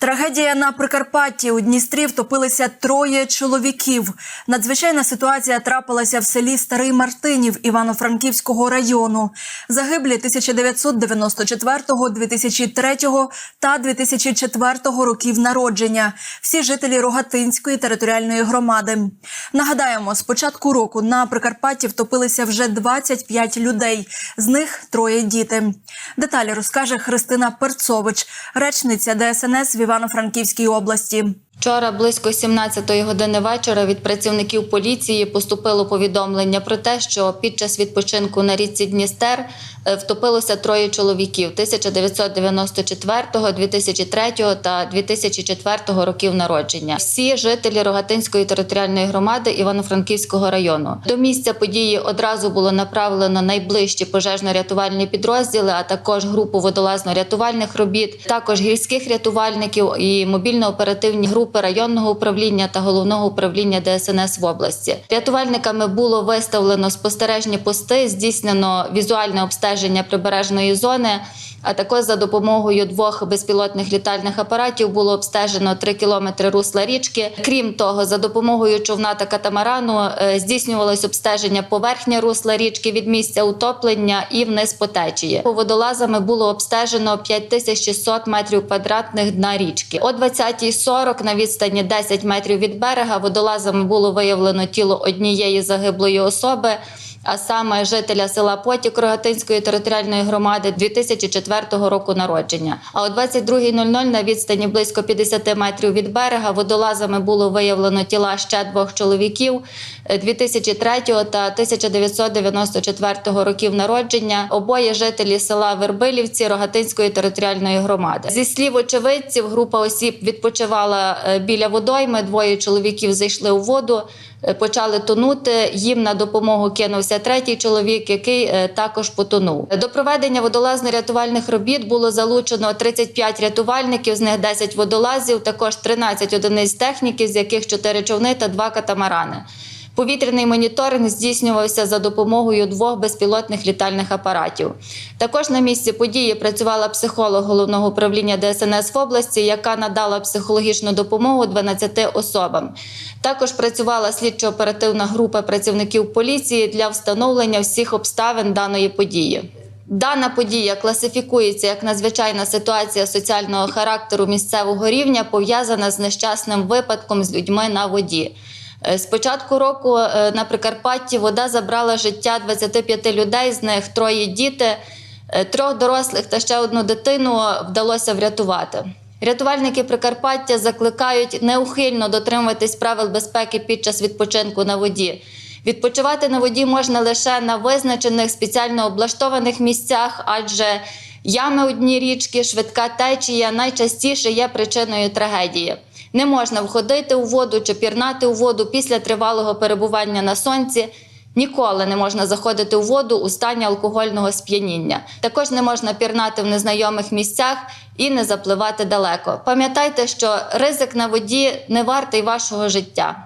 Трагедія на Прикарпатті у Дністрі втопилися троє чоловіків. Надзвичайна ситуація трапилася в селі Старий Мартинів Івано-Франківського району. Загиблі 1994, 2003 та 2004 років народження. Всі жителі Рогатинської територіальної громади. Нагадаємо, з початку року на Прикарпатті втопилися вже 25 людей. З них троє діти. Деталі розкаже Христина Перцович, речниця ДСНС в Івано-Франківській області. Вчора близько 17-ї години вечора від працівників поліції поступило повідомлення про те, що під час відпочинку на річці Дністер е, втопилося троє чоловіків 1994, 2003 та 2004 років народження. Всі жителі Рогатинської територіальної громади Івано-Франківського району. До місця події одразу було направлено найближчі пожежно-рятувальні підрозділи, а також групу водолазно-рятувальних робіт, також гірських рятувальників і мобільно-оперативні групи районного управління та головного управління ДСНС в області. Рятувальниками було виставлено спостережні пости, здійснено візуальне обстеження прибережної зони. А також за допомогою двох безпілотних літальних апаратів було обстежено 3 кілометри русла річки. Крім того, за допомогою човна та катамарану е, здійснювалось обстеження поверхні русла річки від місця утоплення і вниз по течії. Водолазами було обстежено 5600 метрів квадратних дна річки. О 20.40 на відстані 10 метрів від берега. Водолазами було виявлено тіло однієї загиблої особи а саме жителя села Потік Рогатинської територіальної громади 2004 року народження. А о 22.00 на відстані близько 50 метрів від берега водолазами було виявлено тіла ще двох чоловіків е, 2003 та 1994 років народження. Обоє жителі села Вербилівці Рогатинської територіальної громади. Зі слів очевидців, група осіб відпочивала е, біля водойми. Двоє чоловіків зайшли у воду почали тонути. Їм на допомогу кинувся третій чоловік, який е, також потонув. До проведення водолазно-рятувальних робіт було залучено 35 рятувальників, з них 10 водолазів, також 13 одиниць техніки, з яких 4 човни та 2 катамарани. Повітряний моніторинг здійснювався за допомогою двох безпілотних літальних апаратів. Також на місці події працювала психолог головного управління ДСНС в області, яка надала психологічну допомогу 12 особам. Також працювала слідчо-оперативна група працівників поліції для встановлення всіх обставин даної події. Дана подія класифікується як надзвичайна ситуація соціального характеру місцевого рівня, пов'язана з нещасним випадком з людьми на воді. Е, З початку року е, на Прикарпатті вода забрала життя 25 людей, з них троє діти, е, трьох дорослих та ще одну дитину вдалося врятувати. Рятувальники Прикарпаття закликають неухильно дотримуватись правил безпеки під час відпочинку на воді. Відпочивати на воді можна лише на визначених спеціально облаштованих місцях, адже ями у дні річки, швидка течія найчастіше є причиною трагедії. Не можна входити у воду чи пірнати у воду після тривалого перебування на сонці. Ніколи не можна заходити у воду у стані алкогольного сп'яніння. Також не можна пірнати в незнайомих місцях і не запливати далеко. Пам'ятайте, що ризик на воді не вартий вашого життя.